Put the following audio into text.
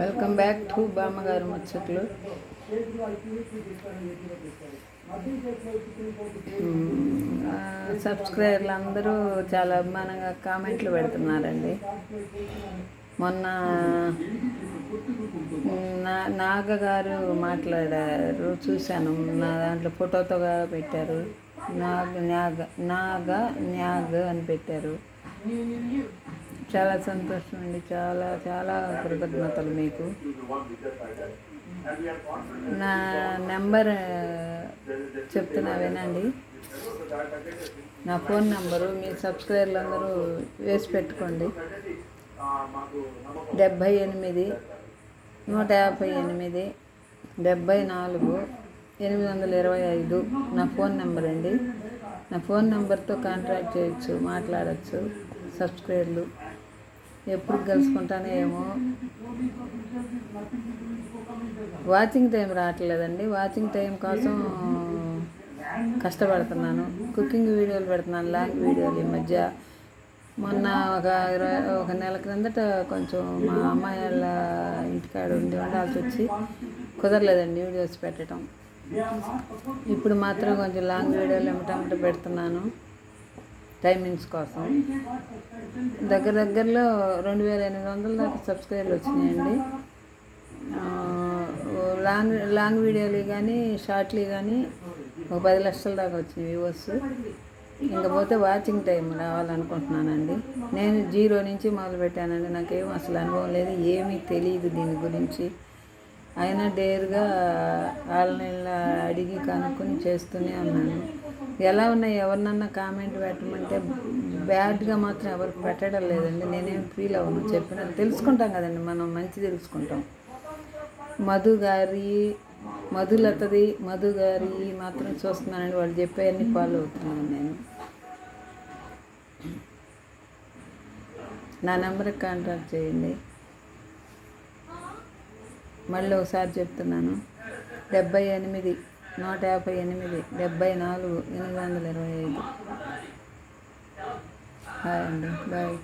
Welcome back to బామ్మగారు ముచ్చట్లు సబ్స్క్రైబర్లు అందరూ చాలా అభిమానంగా కామెంట్లు పెడుతున్నారండి. మొన్న నా నాగ గారు మాట్లాడారు చూశాను. నా దాంట్లో ఫోటోతో పెట్టారు. నాగ నాగ నాగ న్యాగ్ అని పెట్టారు. చాలా సంతోషం అండి చాలా చాలా కృతజ్ఞతలు మీకు. నా నెంబర్ చెప్తున్నా వినండి. నా ఫోన్ నెంబరు మీ సబ్స్క్రైబర్లు అందరూ వేసి పెట్టుకోండి. డెబ్భై ఎనిమిది నూట యాభై ఎనిమిది డెబ్భై నాలుగు ఎనిమిది వందల ఇరవై ఐదు నా ఫోన్ నెంబర్ అండి. నా ఫోన్ నెంబర్తో కాంటాక్ట్ చేయొచ్చు మాట్లాడచ్చు సబ్స్క్రైబర్లు. ఎప్పుడు కలుసుకుంటానో ఏమో వాచింగ్ టైం రావట్లేదండి. వాచింగ్ టైం కోసం కష్టపడుతున్నాను. కుకింగ్ వీడియోలు పెడుతున్నాను. లాంగ్ వీడియోలు ఈ మధ్య. మొన్న ఒక ఇరవై ఒక నెల క్రిందట కొంచెం మా అమ్మాయి వాళ్ళ ఇంటికాడ ఉండి ఉండాల్సి వచ్చి కుదరలేదండి వీడియోస్ పెట్టడం. ఇప్పుడు మాత్రం కొంచెం లాంగ్ వీడియోలు ఏమిటంటే పెడుతున్నాను. టైమింగ్స్ కోసం. దగ్గర దగ్గరలో రెండు వేల ఎనిమిది వందల దాకా సబ్స్క్రైబర్లు వచ్చినాయండి. లాంగ్ లాంగ్ వీడియోలు కానీ షార్ట్లీ కానీ ఒక పది లక్షల దాకా వచ్చినాయి వ్యూవర్స్. ఇంకపోతే వాచింగ్ టైం రావాలనుకుంటున్నానండి. నేను జీరో నుంచి మొదలు పెట్టానండి నాకేం అసలు అనుభవం లేదు ఏమీ తెలియదు దీని గురించి. అయినా డేర్గా వాళ్ళని అడిగి కనుక్కొని చేస్తూనే ఉన్నాను. ఎలా ఉన్నాయి? ఎవరినన్నా కామెంట్ పెట్టమంటే బ్యాడ్గా మాత్రం ఎవరికి పెట్టడం లేదండి. నేనేం ఫీల్ అవ్వను. చెప్పిన తెలుసుకుంటాం కదండి. మనం మంచి తెలుసుకుంటాం. మధు గారి మధులతది మధు గారి మాత్రం చూస్తున్నానండి. వాళ్ళు చెప్పేవన్నీ ఫాలో అవుతున్నాను నేను. నా నెంబర్కి కాంటాక్ట్ చేయండి. మళ్ళీ ఒకసారి చెప్తున్నాను. డెబ్బై ఎనిమిది నూట యాభై ఎనిమిది డెబ్బై నాలుగు ఎనిమిది వందల ఇరవై ఐదు. హాయ్ అండి. బాయ్.